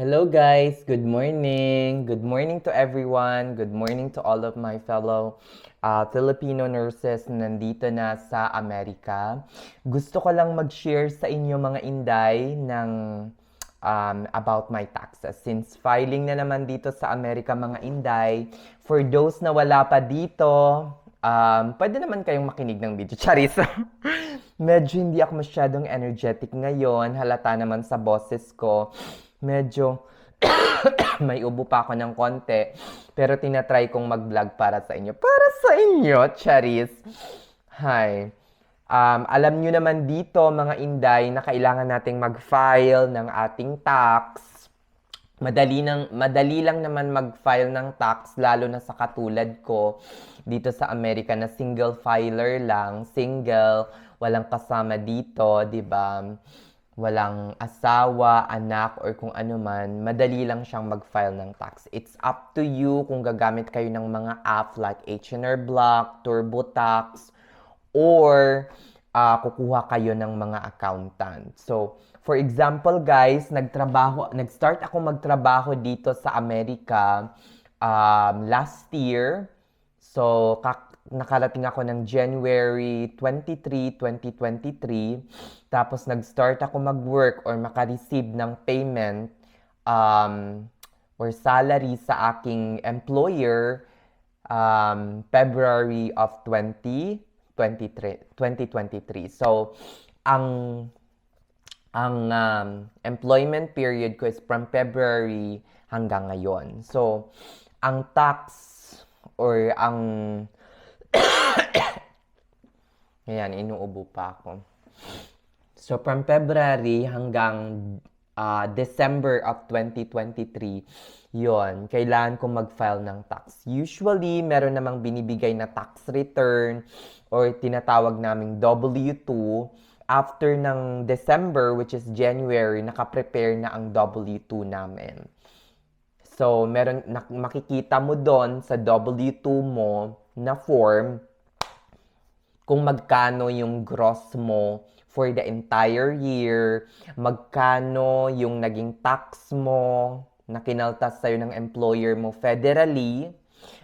Hello guys, good morning. Good morning to everyone. Good morning to all of my fellow uh, Filipino nurses na nandito na sa Amerika. Gusto ko lang mag-share sa inyo mga inday ng um, about my taxes. Since filing na naman dito sa Amerika mga inday, for those na wala pa dito, um, pwede naman kayong makinig ng video. Charis! Medyo hindi ako masyadong energetic ngayon. Halata naman sa boses ko medyo may ubo pa ako ng konti. Pero tinatry kong mag-vlog para sa inyo. Para sa inyo, Charis. Hi. Um, alam nyo naman dito, mga inday, na kailangan nating mag-file ng ating tax. Madali, nang, madali lang naman mag-file ng tax, lalo na sa katulad ko dito sa Amerika na single filer lang, single, walang kasama dito, di ba? Walang asawa, anak, or kung ano man, madali lang siyang mag-file ng tax. It's up to you kung gagamit kayo ng mga app like H&R Block, TurboTax, or uh, kukuha kayo ng mga accountant. So, for example, guys, nagtrabaho, nag-start ako magtrabaho dito sa Amerika um, last year. So, kak nakarating ako ng January 23, 2023. Tapos nag-start ako mag-work or maka-receive ng payment um, or salary sa aking employer um, February of 2023, 2023. So, ang ang um, employment period ko is from February hanggang ngayon. So, ang tax or ang Ayan, inuubo pa ako. So, from February hanggang uh, December of 2023, yon kailangan ko mag-file ng tax. Usually, meron namang binibigay na tax return or tinatawag naming W2. After ng December, which is January, nakaprepare na ang W2 namin. So, meron, makikita mo doon sa W2 mo na form kung magkano yung gross mo for the entire year, magkano yung naging tax mo na kinaltas sa'yo ng employer mo federally,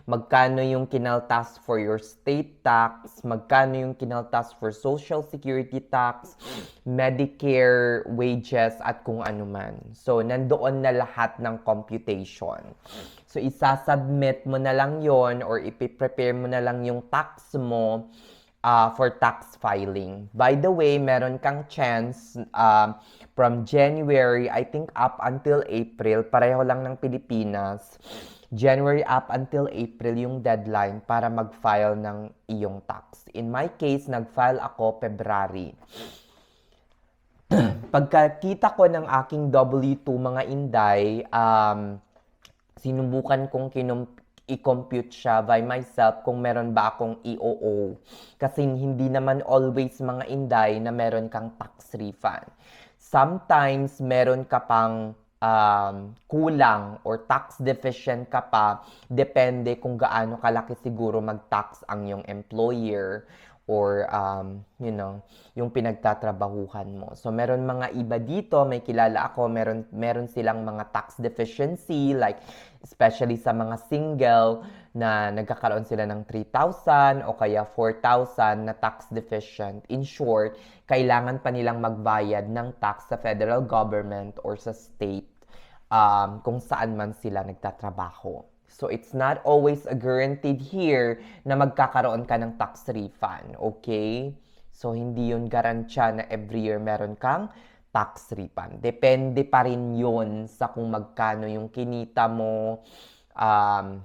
magkano yung kinaltas for your state tax, magkano yung kinaltas for social security tax, Medicare wages, at kung ano man. So, nandoon na lahat ng computation. So, isasubmit mo na lang yon or ipiprepare mo na lang yung tax mo uh, for tax filing. By the way, meron kang chance uh, from January, I think up until April, pareho lang ng Pilipinas. January up until April yung deadline para mag-file ng iyong tax. In my case, nag-file ako February. Pagkakita ko ng aking W2 mga inday, um, sinubukan kong kinum- i-compute siya by myself kung meron ba akong EOO. Kasi hindi naman always mga inday na meron kang tax refund. Sometimes meron ka pang um, kulang or tax deficient ka pa, depende kung gaano kalaki siguro mag-tax ang yung employer or um, you know, yung pinagtatrabahuhan mo. So meron mga iba dito, may kilala ako, meron meron silang mga tax deficiency like especially sa mga single na nagkakaroon sila ng 3,000 o kaya 4,000 na tax deficient. In short, kailangan pa nilang magbayad ng tax sa federal government or sa state um, kung saan man sila nagtatrabaho. So, it's not always a guaranteed here na magkakaroon ka ng tax refund. Okay? So, hindi yun garantiya na every year meron kang tax refund. Depende pa rin yun sa kung magkano yung kinita mo, um,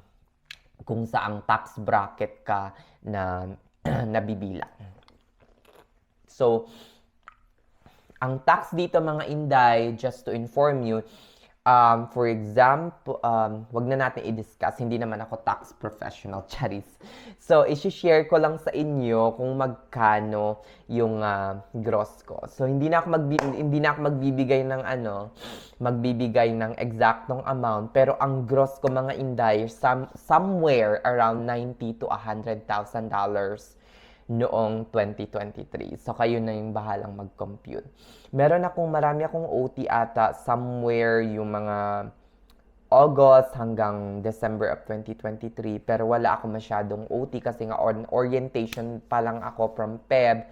kung saang tax bracket ka na nabibilang. So, ang tax dito mga inday, just to inform you, Um, for example, um, wag na natin i-discuss, hindi naman ako tax professional, charis. So, i-share ko lang sa inyo kung magkano yung uh, gross ko. So, hindi na ako magbi- hindi na ako magbibigay ng ano, magbibigay ng exactong amount, pero ang gross ko mga inday some, somewhere around 90 to 100,000 dollars noong 2023. So, kayo na yung bahalang mag-compute. Meron akong marami akong OT ata somewhere yung mga August hanggang December of 2023 pero wala ako masyadong OT kasi nga on orientation pa lang ako from PEB.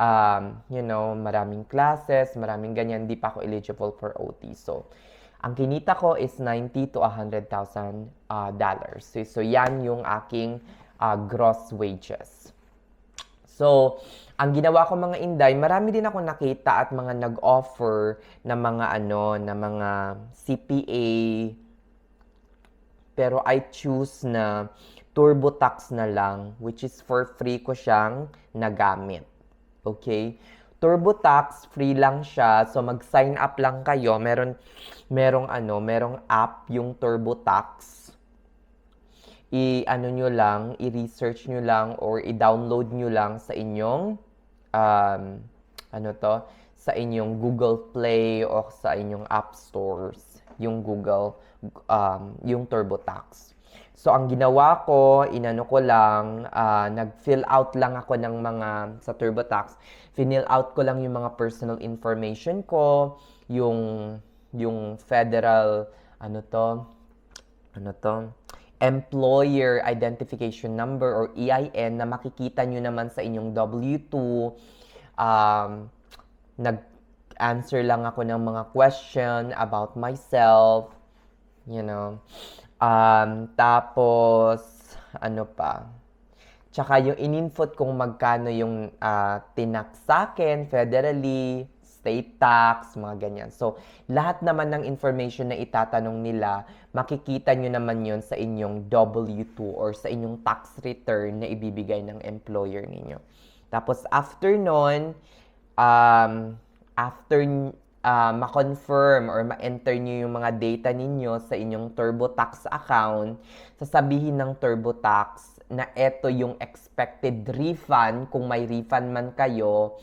Um, you know, maraming classes, maraming ganyan, di pa ako eligible for OT. So, ang kinita ko is 90 to 100,000 uh, dollars. So, so, yan yung aking uh, gross wages. So, ang ginawa ko mga inday, marami din ako nakita at mga nag-offer na mga ano, na mga CPA. Pero I choose na TurboTax na lang, which is for free ko siyang nagamit. Okay? TurboTax, free lang siya. So, mag-sign up lang kayo. Meron, merong ano, merong app yung TurboTax i-ano nyo lang, i-research nyo lang or i-download nyo lang sa inyong um, ano to, sa inyong Google Play o sa inyong App Stores, yung Google, um, yung TurboTax. So, ang ginawa ko, inano ko lang, uh, nag-fill out lang ako ng mga, sa TurboTax, fill out ko lang yung mga personal information ko, yung, yung federal, ano to, ano to, employer identification number or EIN na makikita nyo naman sa inyong W2. Um, nag-answer lang ako ng mga question about myself. You know. Um, tapos, ano pa? Tsaka yung in-input kung magkano yung uh, tinak sa akin federally, state tax, mga ganyan. So, lahat naman ng information na itatanong nila, makikita nyo naman yon sa inyong W2 or sa inyong tax return na ibibigay ng employer ninyo. Tapos, after nun, um, after uh, ma-confirm or ma-enter nyo yung mga data ninyo sa inyong TurboTax account, sasabihin ng TurboTax na ito yung expected refund kung may refund man kayo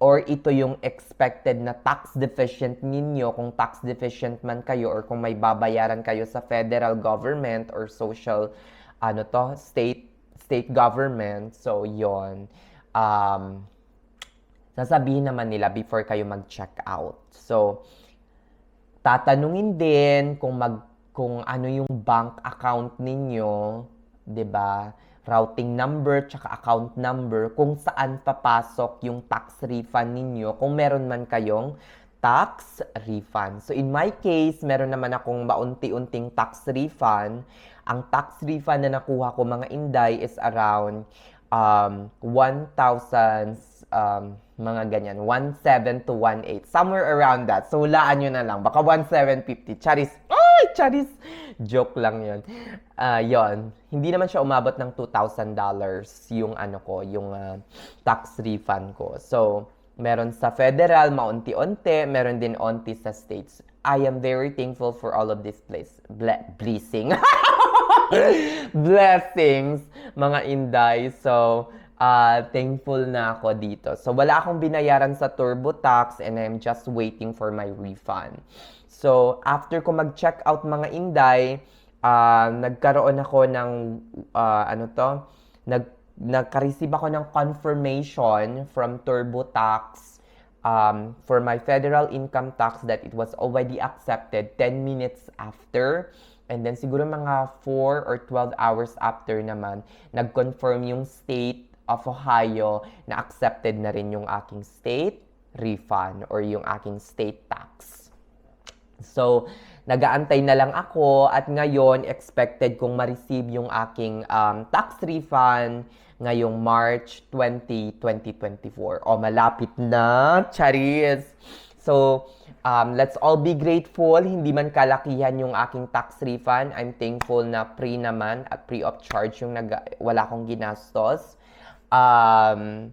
or ito yung expected na tax deficient ninyo kung tax deficient man kayo or kung may babayaran kayo sa federal government or social ano to state state government. So yon um, sasabihin naman nila before kayo mag-check out. So tatanungin din kung mag kung ano yung bank account ninyo 'di ba routing number, tsaka account number, kung saan papasok yung tax refund ninyo, kung meron man kayong tax refund. So in my case, meron naman akong maunti-unting tax refund. Ang tax refund na nakuha ko mga inday is around um, 1,000 um, mga ganyan, 1,7 to 1,8. Somewhere around that. So, hulaan nyo na lang. Baka 1,750. Charis. Charis. Joke lang yun. Uh, yon Hindi naman siya umabot ng $2,000 yung ano ko, yung uh, tax refund ko. So, meron sa federal, maunti-unti. Meron din onti sa states. I am very thankful for all of this place. Ble- blessing. Blessings, mga inday. So, uh, thankful na ako dito. So, wala akong binayaran sa TurboTax and I'm just waiting for my refund. So, after ko mag-check out mga inday, uh, nagkaroon ako ng, uh, ano to, nag, nagka-receive ako ng confirmation from TurboTax um, for my federal income tax that it was already accepted 10 minutes after. And then siguro mga 4 or 12 hours after naman, nag-confirm yung state of Ohio na accepted na rin yung aking state refund or yung aking state tax. So, nagaantay na lang ako at ngayon expected kong ma-receive yung aking um, tax refund ngayong March 20, 2024. O, malapit na, charis! So, um, let's all be grateful. Hindi man kalakihan yung aking tax refund. I'm thankful na free naman at free of charge yung nag wala akong ginastos um,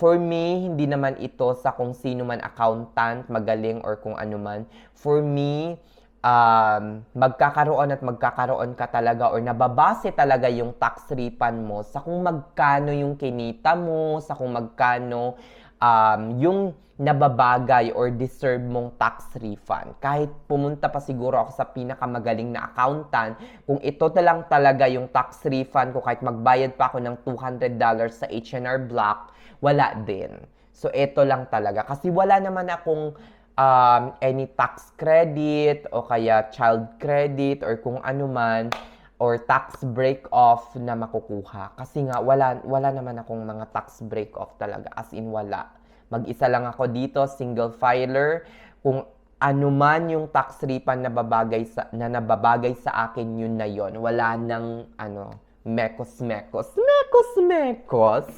for me, hindi naman ito sa kung sino man accountant, magaling or kung ano man. For me, um, magkakaroon at magkakaroon ka talaga or nababase talaga yung tax refund mo sa kung magkano yung kinita mo, sa kung magkano um, yung nababagay or deserve mong tax refund. Kahit pumunta pa siguro ako sa pinakamagaling na accountant, kung ito na lang talaga yung tax refund ko, kahit magbayad pa ako ng $200 sa H&R Block, wala din. So, ito lang talaga. Kasi wala naman akong um, any tax credit o kaya child credit or kung ano man or tax break off na makukuha. Kasi nga wala wala naman akong mga tax break off talaga as in wala. Mag-isa lang ako dito, single filer. Kung ano man yung tax refund na babagay sa na nababagay sa akin yun na yon. Wala nang ano mekos mekos mekos mekos.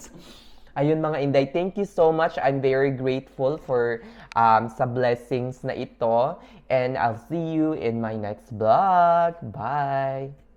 Ayun mga Inday, thank you so much. I'm very grateful for um, sa blessings na ito. And I'll see you in my next vlog. Bye!